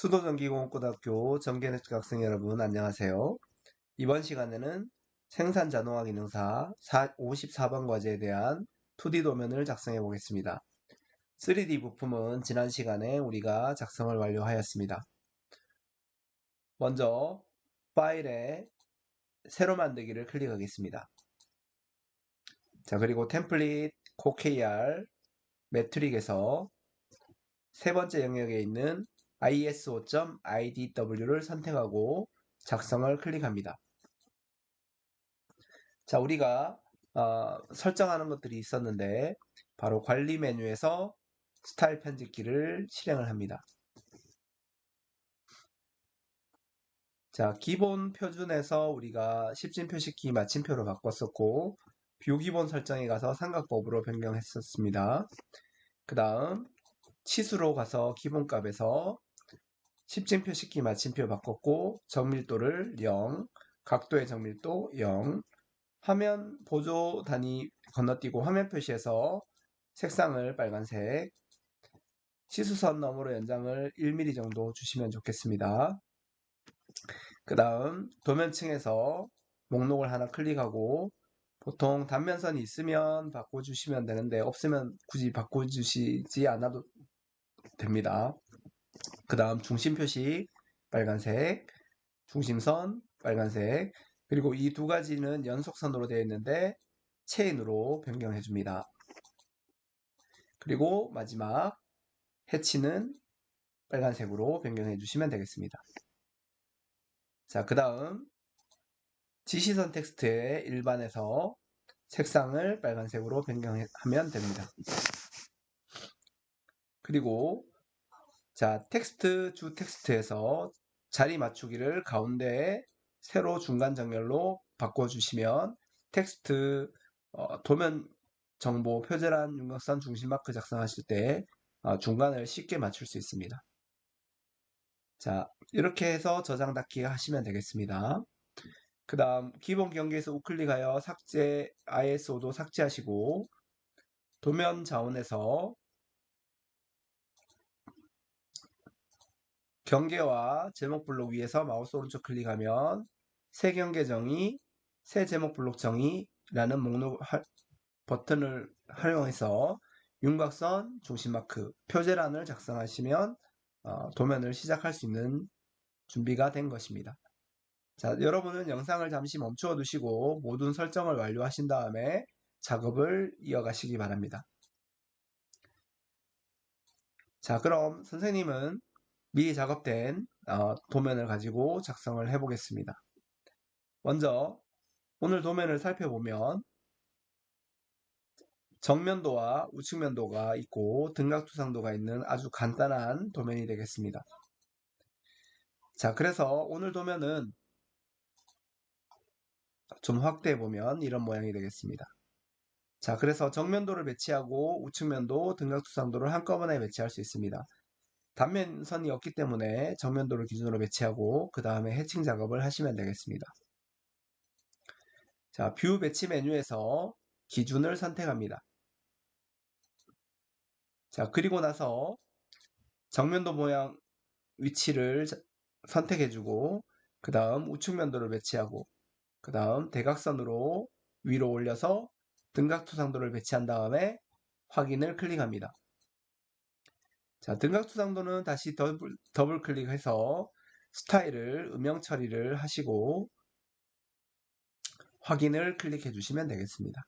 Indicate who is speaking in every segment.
Speaker 1: 수도전기공업고등학교 전기네트워크 학생 여러분 안녕하세요. 이번 시간에는 생산자동화 기능사 54번 과제에 대한 2D 도면을 작성해 보겠습니다. 3D 부품은 지난 시간에 우리가 작성을 완료하였습니다. 먼저 파일에 새로 만들기를 클릭하겠습니다. 자 그리고 템플릿 CoKR 매트릭에서 세 번째 영역에 있는 iso.idw를 선택하고 작성을 클릭합니다. 자, 우리가 어, 설정하는 것들이 있었는데 바로 관리 메뉴에서 스타일 편집기를 실행을 합니다. 자, 기본 표준에서 우리가 10진 표시키 마침표로 바꿨었고 뷰 기본 설정에 가서 삼각법으로 변경했었습니다. 그 다음 치수로 가서 기본값에서 10진 표시키 마침표 바꿨고 정밀도를 0, 각도의 정밀도 0, 화면 보조 단위 건너뛰고 화면 표시에서 색상을 빨간색, 시수선 너머로 연장을 1mm 정도 주시면 좋겠습니다. 그 다음 도면층에서 목록을 하나 클릭하고 보통 단면선이 있으면 바꿔주시면 되는데 없으면 굳이 바꿔주시지 않아도 됩니다. 그 다음 중심 표시 빨간색, 중심선 빨간색, 그리고 이 두 가지는 연속선으로 되어 있는데 체인으로 변경해 줍니다. 그리고 마지막 해치는 빨간색으로 변경해 주시면 되겠습니다. 자, 그 다음 지시선 텍스트의 일반에서 색상을 빨간색으로 변경하면 됩니다. 그리고 자, 텍스트 주 텍스트에서 자리 맞추기를 가운데 세로 중간 정렬로 바꿔주시면 텍스트 어, 도면 정보 표제란 윤곽선 중심 마크 작성하실 때 어, 중간을 쉽게 맞출 수 있습니다. 자, 이렇게 해서 저장 닫기 하시면 되겠습니다. 그 다음 기본 경계에서 우클릭하여 삭제 ISO도 삭제하시고 도면 자원에서 경계와 제목 블록 위에서 마우스 오른쪽 클릭하면 새 경계 정의, 새 제목 블록 정의라는 목록 하, 버튼을 활용해서 윤곽선 중심 마크 표제란을 작성하시면 어, 도면을 시작할 수 있는 준비가 된 것입니다. 자, 여러분은 영상을 잠시 멈추어 두시고 모든 설정을 완료하신 다음에 작업을 이어가시기 바랍니다. 자, 그럼 선생님은 미리 작업된 어, 도면을 가지고 작성을 해 보겠습니다. 먼저 오늘 도면을 살펴보면 정면도와 우측면도가 있고 등각투상도가 있는 아주 간단한 도면이 되겠습니다. 자 그래서 오늘 도면은 좀 확대해 보면 이런 모양이 되겠습니다. 자 그래서 정면도를 배치하고 우측면도 등각투상도를 한꺼번에 배치할 수 있습니다. 단면선이 없기 때문에 정면도를 기준으로 배치하고 그 다음에 해칭 작업을 하시면 되겠습니다. 자, 뷰 배치 메뉴에서 기준을 선택합니다. 자, 그리고 나서 정면도 모양 위치를 선택해주고 그 다음 우측면도를 배치하고 그 다음 대각선으로 위로 올려서 등각투상도를 배치한 다음에 확인을 클릭합니다. 자, 등각투상도는 다시 더블, 더블 클릭해서 스타일을 음영 처리를 하시고 확인을 클릭해 주시면 되겠습니다.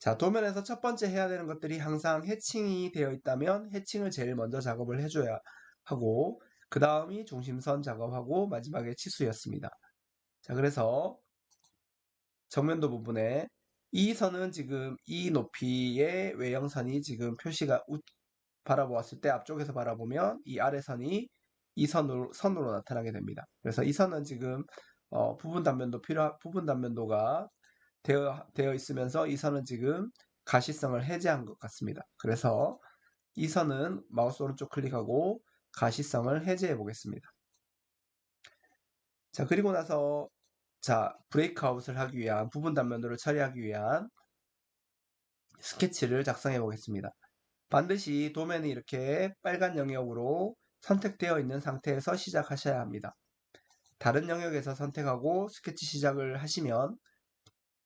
Speaker 1: 자, 도면에서 첫 번째 해야 되는 것들이 항상 해칭이 되어 있다면 해칭을 제일 먼저 작업을 해줘야 하고 그 다음이 중심선 작업하고 마지막에 치수였습니다. 자, 그래서 정면도 부분에 이 선은 지금 이 높이의 외형선이 지금 표시가 우, 바라보았을 때 앞쪽에서 바라보면 이 아래선이 이 선으로, 선으로 나타나게 됩니다. 그래서 이 선은 지금 어, 부분 단면도 필요 부분 단면도가 되어, 되어 있으면서 이 선은 지금 가시성을 해제한 것 같습니다. 그래서 이 선은 마우스 오른쪽 클릭하고 가시성을 해제해 보겠습니다. 자 그리고 나서 자, 브레이크아웃을 하기 위한 부분 단면도를 처리하기 위한 스케치를 작성해 보겠습니다. 반드시 도면이 이렇게 빨간 영역으로 선택되어 있는 상태에서 시작하셔야 합니다. 다른 영역에서 선택하고 스케치 시작을 하시면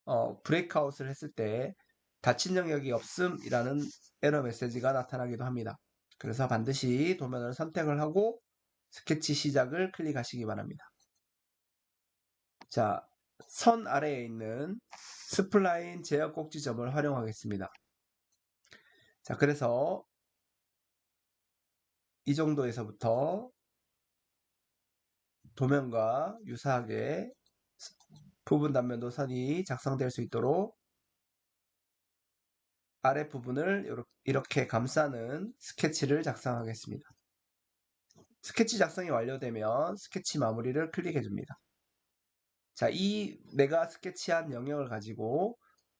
Speaker 1: 어, 브레이크아웃을 했을 때 닫힌 영역이 없음이라는 에러 메시지가 나타나기도 합니다. 그래서 반드시 도면을 선택을 하고 스케치 시작을 클릭하시기 바랍니다. 자, 선 아래에 있는 스플라인 제어 꼭지점을 활용하겠습니다. 자, 그래서 이 정도에서부터 도면과 유사하게 부분 단면도 선이 작성될 수 있도록 아랫부분을 이렇게 감싸는 스케치를 작성하겠습니다. 스케치 작성이 완료되면 스케치 마무리를 클릭해 줍니다. 자, 이 내가 스케치한 영역을 가지고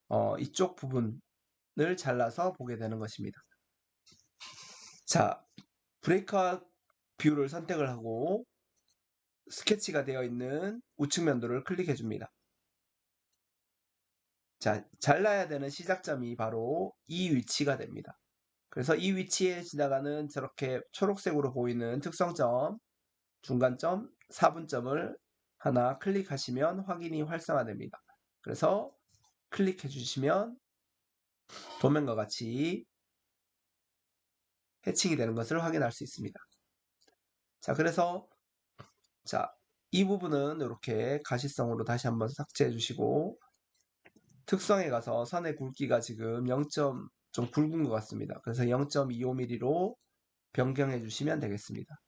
Speaker 1: 어, 이쪽 부분 을 잘라서 보게 되는 것입니다. 자, 브레이크아웃 뷰를 선택을 하고 스케치가 되어 있는 우측 면도를 클릭해 줍니다. 자, 잘라야 되는 시작점이 바로 이 위치가 됩니다. 그래서 이 위치에 지나가는 저렇게 초록색으로 보이는 특성점, 중간점, 4분점을 하나 클릭하시면 확인이 활성화됩니다. 그래서 클릭해 주시면 도면과 같이 해칭이 되는 것을 확인할 수 있습니다. 자, 그래서 자, 이 부분은 이렇게 가시성으로 다시 한번 삭제해 주시고 특성에 가서 선의 굵기가 지금 0. 좀 굵은 것 같습니다. 그래서 0.25mm로 변경해 주시면 되겠습니다.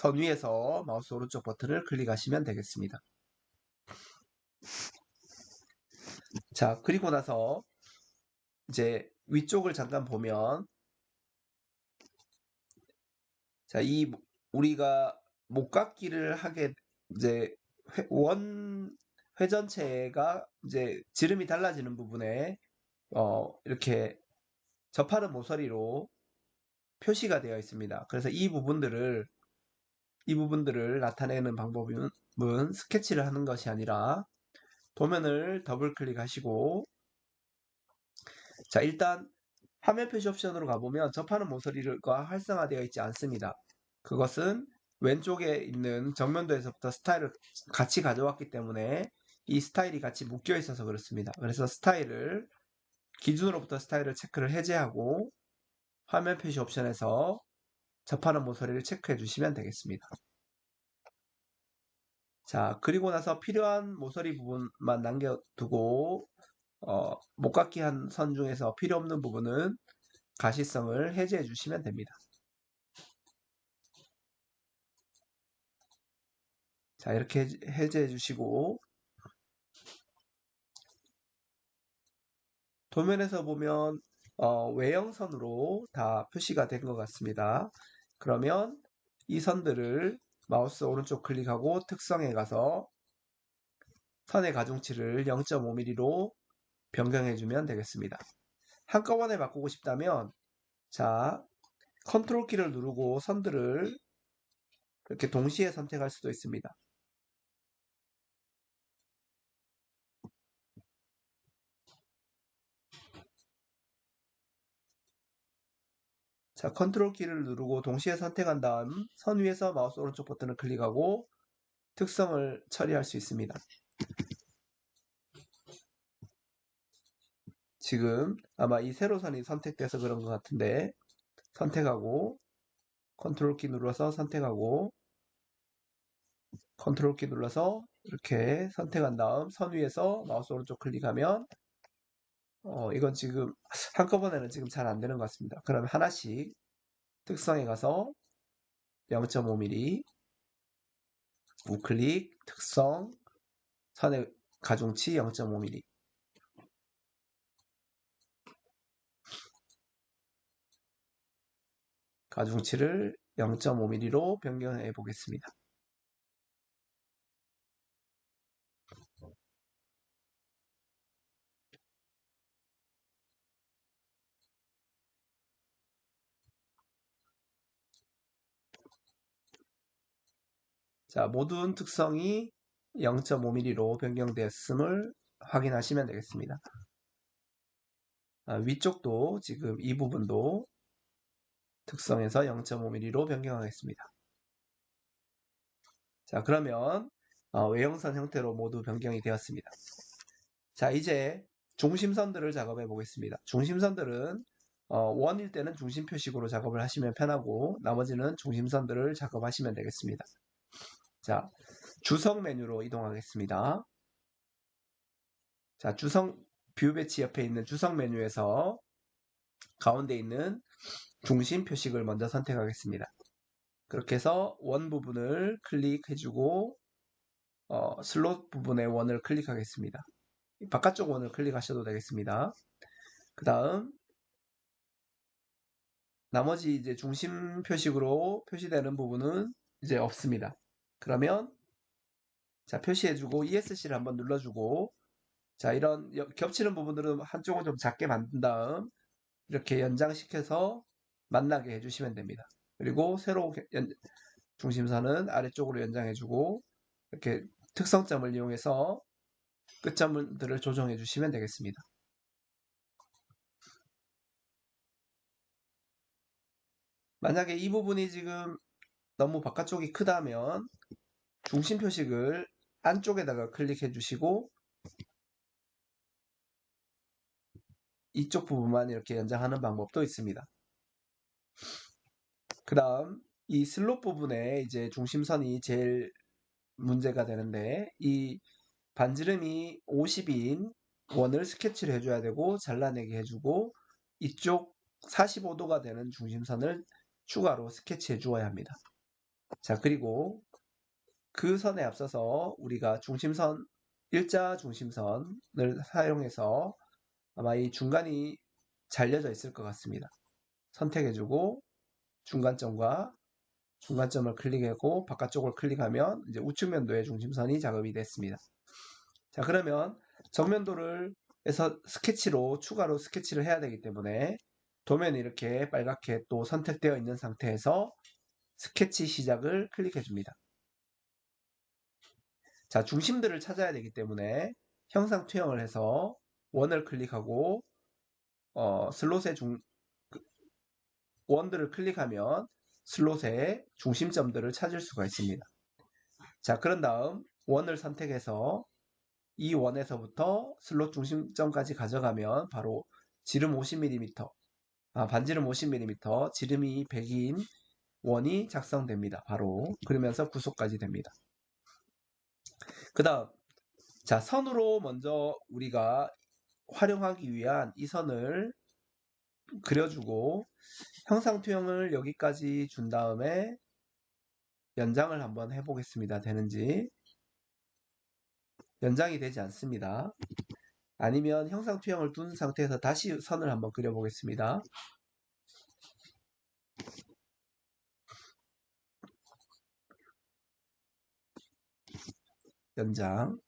Speaker 1: 선 위에서 마우스 오른쪽 버튼을 클릭하시면 되겠습니다. 자, 그리고 나서 이제 위쪽을 잠깐 보면 자, 이 우리가 목깎기를 하게 이제 회, 원 회전체가 이제 지름이 달라지는 부분에 어, 이렇게 접하는 모서리로 표시가 되어 있습니다. 그래서 이 부분들을 이 부분들을 나타내는 방법은 스케치를 하는 것이 아니라 도면을 더블 클릭하시고 자 일단 화면 표시 옵션으로 가보면 접하는 모서리가 활성화되어 있지 않습니다. 그것은 왼쪽에 있는 정면도에서부터 스타일을 같이 가져왔기 때문에 이 스타일이 같이 묶여 있어서 그렇습니다. 그래서 스타일을 기준으로부터 스타일을 체크를 해제하고 화면 표시 옵션에서 접하는 모서리를 체크해 주시면 되겠습니다. 자, 그리고 나서 필요한 모서리 부분만 남겨두고 어, 목깎이 한선 중에서 필요 없는 부분은 가시성을 해제해 주시면 됩니다. 자, 이렇게 해제해 주시고 도면에서 보면 어, 외형선으로 다 표시가 된 것 같습니다. 그러면 이 선들을 마우스 오른쪽 클릭하고 특성에 가서 선의 가중치를 0.5mm로 변경해 주면 되겠습니다. 한꺼번에 바꾸고 싶다면 자 컨트롤 키를 누르고 선들을 이렇게 동시에 선택할 수도 있습니다. 자, 컨트롤 키를 누르고 동시에 선택한 다음 선 위에서 마우스 오른쪽 버튼을 클릭하고 특성을 처리할 수 있습니다. 지금 아마 이 세로선이 선택돼서 그런 것 같은데 선택하고 컨트롤 키 눌러서 선택하고 컨트롤 키 눌러서 이렇게 선택한 다음 선 위에서 마우스 오른쪽 클릭하면 어, 이건 지금 한꺼번에는 지금 잘 안 되는 것 같습니다. 그러면 하나씩 특성에 가서 0.5mm 우클릭 특성 선의 가중치 0.5mm 가중치를 0.5mm로 변경해 보겠습니다. 자, 모든 특성이 0.5mm로 변경되었음을 확인하시면 되겠습니다. 아, 위쪽도 지금 이 부분도 특성에서 0.5mm로 변경하겠습니다. 자, 그러면 어, 외형선 형태로 모두 변경이 되었습니다. 자, 이제 중심선들을 작업해 보겠습니다. 중심선들은 어, 원일 때는 중심 표식으로 작업을 하시면 편하고 나머지는 중심선들을 작업하시면 되겠습니다. 자, 주성 메뉴로 이동하겠습니다. 자, 주성 뷰 배치 옆에 있는 주성 메뉴에서 가운데 있는 중심 표식을 먼저 선택하겠습니다. 그렇게 해서 원 부분을 클릭해주고 어, 슬롯 부분의 원을 클릭하겠습니다. 바깥쪽 원을 클릭하셔도 되겠습니다. 그 다음 나머지 이제 중심 표식으로 표시되는 부분은 이제 없습니다. 그러면 자 표시해주고 ESC를 한번 눌러주고 자 이런 여- 겹치는 부분들은 한쪽은 좀 작게 만든 다음 이렇게 연장시켜서 만나게 해주시면 됩니다. 그리고 세로 연- 중심선은 아래쪽으로 연장해주고 이렇게 특성점을 이용해서 끝점들을 조정해 주시면 되겠습니다. 만약에 이 부분이 지금 너무 바깥쪽이 크다면 중심 표식을 안쪽에다가 클릭해 주시고 이쪽 부분만 이렇게 연장하는 방법도 있습니다. 그 다음 이 슬롯 부분에 이제 중심선이 제일 문제가 되는데 이 반지름이 50인 원을 스케치를 해줘야 되고 잘라내게 해주고 이쪽 45도가 되는 중심선을 추가로 스케치해 주어야 합니다. 자 그리고 그 선에 앞서서 우리가 중심선 일자 중심선을 사용해서 아마 이 중간이 잘려져 있을 것 같습니다. 선택해주고 중간점과 중간점을 클릭하고 바깥쪽을 클릭하면 이제 우측면도의 중심선이 작업이 됐습니다. 자 그러면 정면도를 해서 스케치로 추가로 스케치를 해야 되기 때문에 도면이 이렇게 빨갛게 또 선택되어 있는 상태에서 스케치 시작을 클릭해 줍니다. 자 중심들을 찾아야 되기 때문에 형상 투영을 해서 원을 클릭하고 어, 슬롯의 중 그, 원들을 클릭하면 슬롯의 중심점들을 찾을 수가 있습니다. 자 그런 다음 원을 선택해서 이 원에서부터 슬롯 중심점까지 가져가면 바로 지름 50mm, 아, 반지름 50mm, 지름이 100인 원이 작성됩니다. 바로 그러면서 구속까지 됩니다. 그 다음 자 선으로 먼저 우리가 활용하기 위한 이 선을 그려주고 형상 투영을 여기까지 준 다음에 연장을 한번 해보겠습니다. 되는지 연장이 되지 않습니다. 아니면 형상 투영을 둔 상태에서 다시 선을 한번 그려보겠습니다. 연장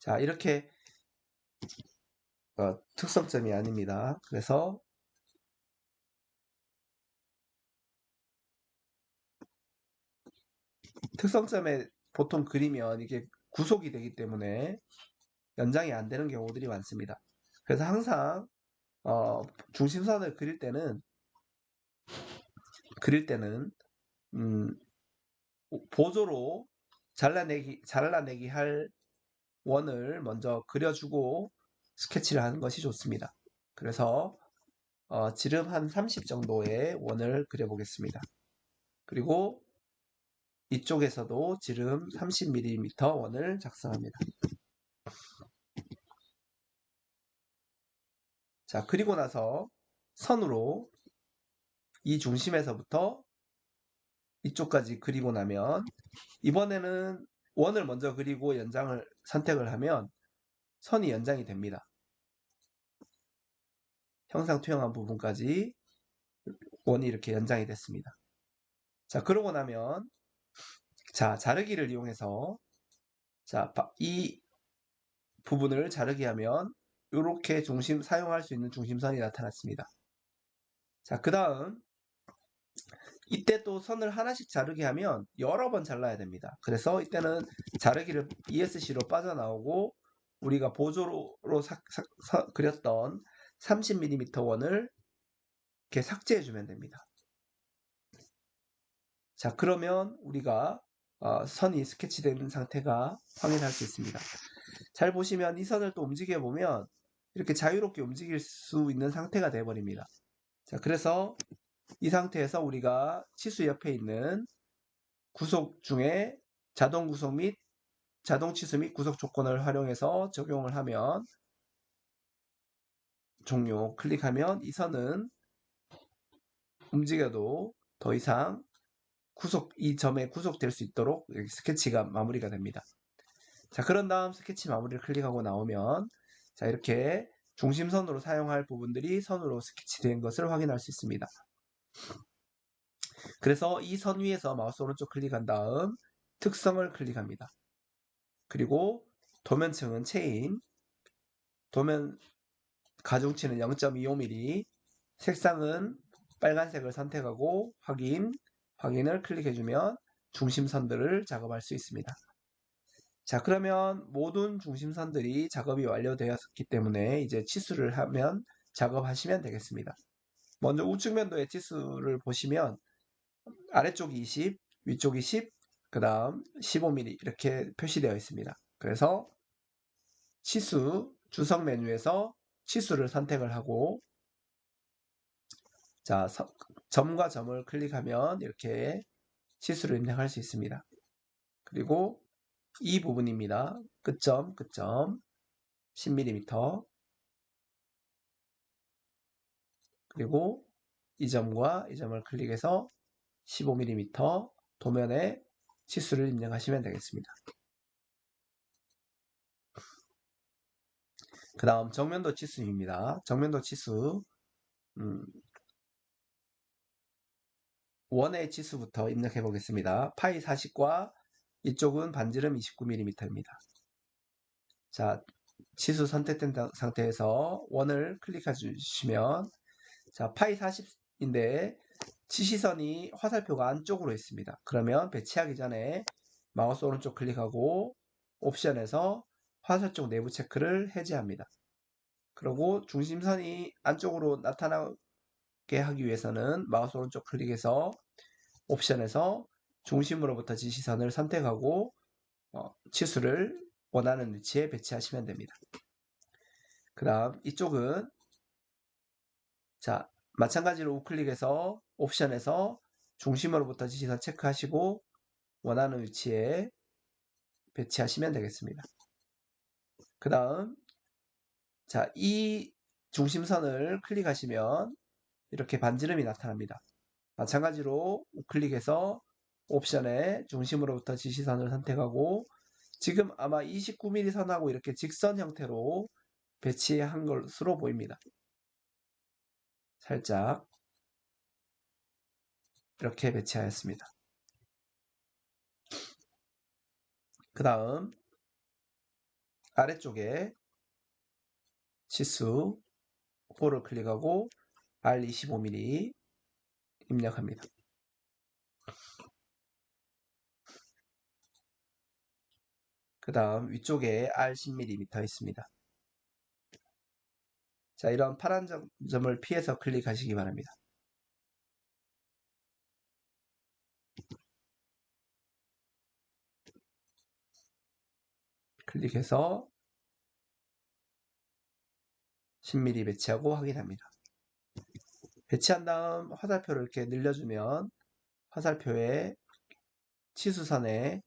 Speaker 1: 자 이렇게 어, 특성점이 아닙니다. 그래서 특성점에 보통 그리면 이게 구속이 되기 때문에 연장이 안 되는 경우들이 많습니다. 그래서 항상 어, 중심선을 그릴 때는 그릴 때는 음, 보조로 잘라내기 잘라내기 할 원을 먼저 그려주고 스케치를 하는 것이 좋습니다. 그래서 어, 지름 한 30 정도의 원을 그려보겠습니다. 그리고 이쪽에서도 지름 30mm 원을 작성합니다. 자, 그리고 나서 선으로 이 중심에서부터 이쪽까지 그리고 나면 이번에는 원을 먼저 그리고 연장을 선택을 하면 선이 연장이 됩니다. 형상 투영한 부분까지 원이 이렇게 연장이 됐습니다. 자, 그러고 나면 자, 자르기를 이용해서 자, 이 부분을 자르기 하면 이렇게 중심 사용할 수 있는 중심선이 나타났습니다. 자, 그 다음 이때 또 선을 하나씩 자르게 하면 여러 번 잘라야 됩니다. 그래서 이때는 자르기를 ESC로 빠져나오고 우리가 보조로 사- 사- 사- 그렸던 30mm 원을 이렇게 삭제해 주면 됩니다. 자, 그러면 우리가 어, 선이 스케치된 상태가 확인할 수 있습니다. 잘 보시면 이 선을 또 움직여 보면 이렇게 자유롭게 움직일 수 있는 상태가 되어 버립니다. 자, 그래서 이 상태에서 우리가 치수 옆에 있는 구속 중에 자동 구속 및 자동 치수 및 구속 조건을 활용해서 적용을 하면 종료 클릭하면 이 선은 움직여도 더 이상 구속 이 점에 구속될 수 있도록 여기 스케치가 마무리가 됩니다. 자 그런 다음 스케치 마무리를 클릭하고 나오면 자 이렇게 중심선으로 사용할 부분들이 선으로 스케치된 것을 확인할 수 있습니다. 그래서 이 선 위에서 마우스 오른쪽 클릭한 다음 특성을 클릭합니다. 그리고 도면층은 체인, 도면 가중치는 0.25mm, 색상은 빨간색을 선택하고 확인, 확인을 클릭해주면 중심선들을 작업할 수 있습니다. 자, 그러면 모든 중심선들이 작업이 완료되었기 때문에 이제 치수를 하면 작업하시면 되겠습니다. 먼저 우측 면도의 치수를 보시면 아래쪽이 20, 위쪽이 10, 그 다음 15mm 이렇게 표시되어 있습니다. 그래서 치수 주석 메뉴에서 치수를 선택을 하고 자 점과 점을 클릭하면 이렇게 치수를 입력할 수 있습니다. 그리고 이 부분입니다. 끝점, 끝점 10mm 그리고 이 점과 이 점을 클릭해서 15mm 도면에 치수를 입력하시면 되겠습니다. 그 다음 정면도 치수입니다. 정면도 치수 음, 원의 치수부터 입력해 보겠습니다. 파이 40과 이쪽은 반지름 29mm입니다. 자, 치수 선택된 상태에서 원을 클릭해 주시면 자, 파이 40인데 지시선이 화살표가 안쪽으로 있습니다. 그러면 배치하기 전에 마우스 오른쪽 클릭하고 옵션에서 화살 쪽 내부 체크를 해제합니다. 그리고 중심선이 안쪽으로 나타나게 하기 위해서는 마우스 오른쪽 클릭해서 옵션에서 중심으로부터 지시선을 선택하고 어, 치수를 원하는 위치에 배치하시면 됩니다. 그 다음 이쪽은 자 마찬가지로 우클릭해서 옵션에서 중심으로부터 지시선 체크하시고 원하는 위치에 배치하시면 되겠습니다. 그 다음 자, 이 중심선을 클릭하시면 이렇게 반지름이 나타납니다. 마찬가지로 우클릭해서 옵션에 중심으로부터 지시선을 선택하고 지금 아마 29mm 선하고 이렇게 직선 형태로 배치한 것으로 보입니다. 살짝 이렇게 배치하였습니다. 그 다음 아래쪽에 치수 4를 클릭하고 R25mm 입력합니다. 그 다음 위쪽에 R10mm 있습니다. 자, 이런 파란 점을 피해서 클릭하시기 바랍니다. 클릭해서 10mm 배치하고 확인합니다. 배치한 다음 화살표를 이렇게 늘려주면 화살표의 치수선의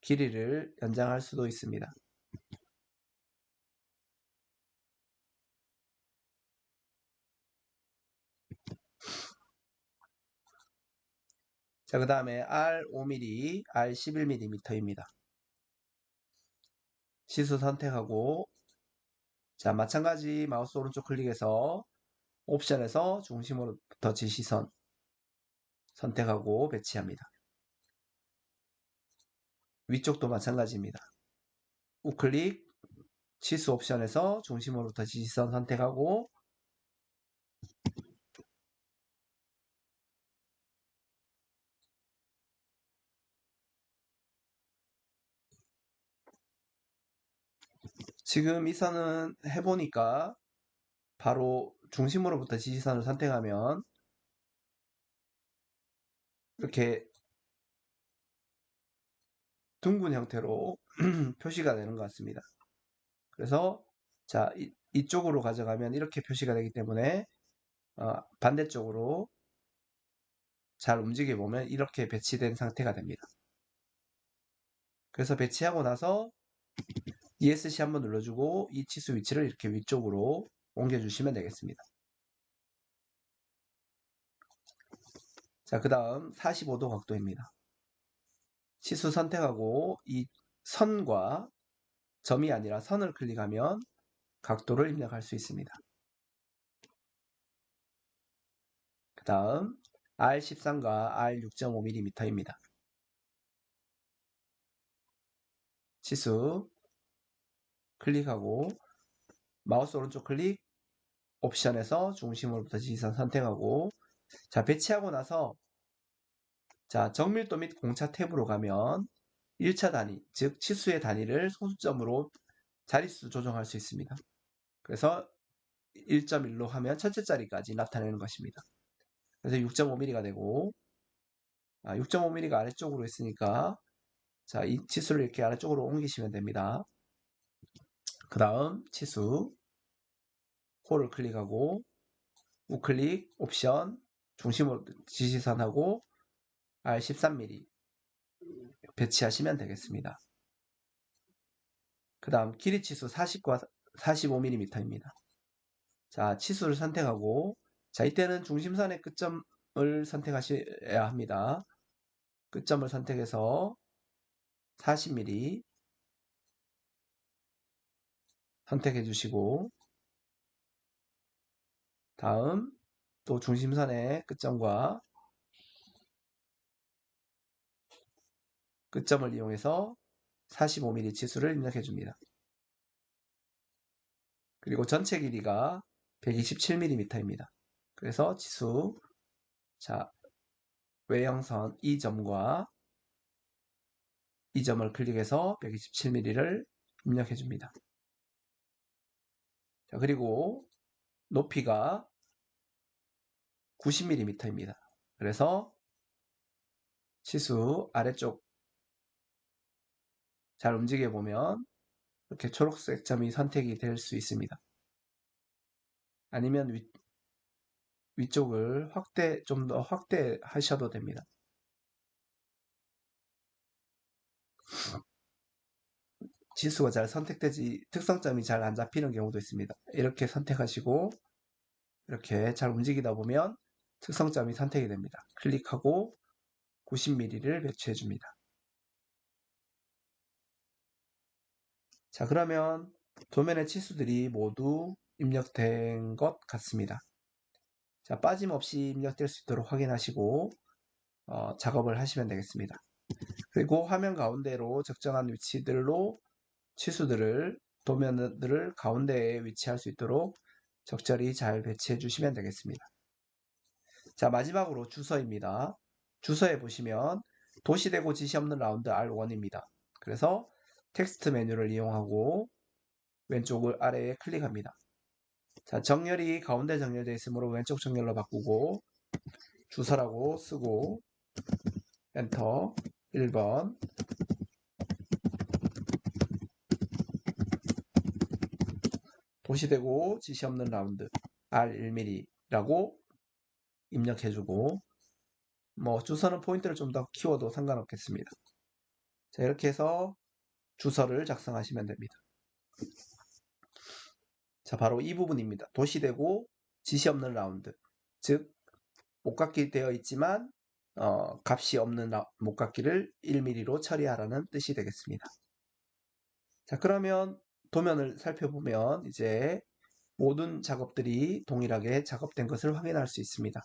Speaker 1: 길이를 연장할 수도 있습니다. 자, 그 다음에 R 5mm, R 11mm입니다. 시수 선택하고 자 마찬가지 마우스 오른쪽 클릭해서 옵션에서 중심으로부터 지시선 선택하고 배치합니다. 위쪽도 마찬가지입니다. 우클릭 치수 옵션에서 중심으로부터 지시선 선택하고 지금 이 선은 해보니까 바로 중심으로부터 지지선을 선택하면 이렇게 둥근 형태로 표시가 되는 것 같습니다. 그래서 자 이, 쪽으로 가져가면 이렇게 표시가 되기 때문에 어, 반대쪽으로 잘 움직여 보면 이렇게 배치된 상태가 됩니다. 그래서 배치하고 나서 ESC 한번 눌러주고 이 치수 위치를 이렇게 위쪽으로 옮겨주시면 되겠습니다. 자, 그 다음 45도 각도입니다. 치수 선택하고 이 선과 점이 아니라 선을 클릭하면 각도를 입력할 수 있습니다. 그 다음 R13과 R6.5mm입니다. 치수 클릭하고 마우스 오른쪽 클릭 옵션에서 중심으로부터 지지선 선택하고 자 배치하고 나서 자 정밀도 및 공차 탭으로 가면 1차 단위 즉 치수의 단위를 소수점으로 자릿수 조정할 수 있습니다. 그래서 1.1로 하면 첫째 자리까지 나타내는 것입니다. 그래서 6.5mm가 되고 아, 6.5mm가 아래쪽으로 있으니까 자, 이 치수를 이렇게 아래쪽으로 옮기시면 됩니다. 그 다음 치수 홀을 클릭하고 우클릭 옵션 중심으로 지시선하고 R13mm 배치하시면 되겠습니다. 그 다음 길이 치수 40과 45mm입니다. 자 치수를 선택하고 자 이때는 중심선의 끝점을 선택하셔야 합니다. 끝점을 선택해서 40mm 선택해 주시고 다음 또 중심선의 끝점과 끝점을 이용해서 45mm 치수를 입력해 줍니다. 그리고 전체 길이가 127mm입니다. 그래서 치수 자 외형선 이 점과 이 점을 클릭해서 127mm를 입력해 줍니다. 자, 그리고 높이가 90mm입니다. 그래서 치수 아래쪽 잘 움직여 보면 이렇게 초록색 점이 선택이 될 수 있습니다. 아니면 위, 위쪽을 확대 좀 더 확대하셔도 됩니다. 지수가 잘 선택되지 특성점이 잘 안 잡히는 경우도 있습니다. 이렇게 선택하시고 이렇게 잘 움직이다 보면 특성점이 선택이 됩니다. 클릭하고 90mm를 배치해 줍니다. 자 그러면 도면의 치수들이 모두 입력된 것 같습니다. 자 빠짐없이 입력될 수 있도록 확인하시고 어, 작업을 하시면 되겠습니다. 그리고 화면 가운데로 적정한 위치들로 치수들을 도면들을 가운데에 위치할 수 있도록 적절히 잘 배치해 주시면 되겠습니다. 자 마지막으로 주소입니다. 주소에 보시면 도시되고 지시 없는 라운드 R1입니다. 그래서 텍스트 메뉴를 이용하고 왼쪽을 아래에 클릭합니다. 자 정렬이 가운데 정렬되어 있으므로 왼쪽 정렬로 바꾸고 주소라고 쓰고 엔터 1번 도시되고 지시 없는 라운드 R1mm라고 입력해주고 뭐 주소는 포인트를 좀 더 키워도 상관없겠습니다. 자 이렇게 해서 주소를 작성하시면 됩니다. 자 바로 이 부분입니다. 도시되고 지시 없는 라운드 즉 목각기 되어 있지만 어, 값이 없는 목각기를 1mm로 처리하라는 뜻이 되겠습니다. 자 그러면 도면을 살펴보면 이제 모든 작업들이 동일하게 작업된 것을 확인할 수 있습니다.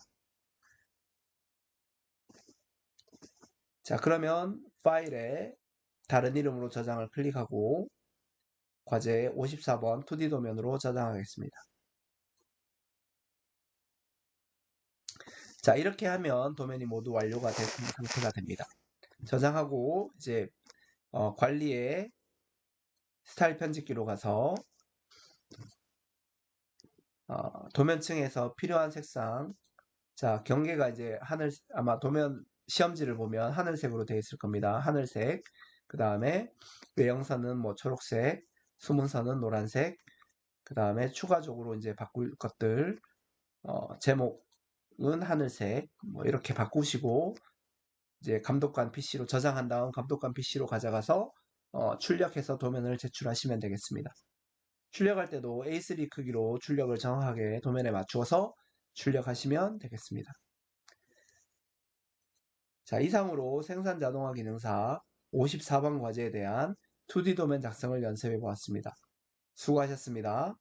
Speaker 1: 자 그러면 파일에 다른 이름으로 저장을 클릭하고 과제 54번 2D 도면으로 저장하겠습니다. 자 이렇게 하면 도면이 모두 완료가 된 상태가 됩니다. 저장하고 이제 어, 관리에 스타일 편집기로 가서 어, 도면층에서 필요한 색상 자 경계가 이제 하늘 아마 도면 시험지를 보면 하늘색으로 되어 있을 겁니다. 하늘색. 그 다음에 외형선은 뭐 초록색 수문선은 노란색. 그 다음에 추가적으로 이제 바꿀 것들 어, 제목은 하늘색. 뭐 이렇게 바꾸시고 이제 감독관 PC로 저장한 다음 감독관 PC로 가져가서 어, 출력해서 도면을 제출하시면 되겠습니다. 출력할 때도 A3 크기로 출력을 정확하게 도면에 맞추어서 출력하시면 되겠습니다. 자, 이상으로 생산 자동화 기능사 54번 과제에 대한 2D 도면 작성을 연습해 보았습니다. 수고하셨습니다.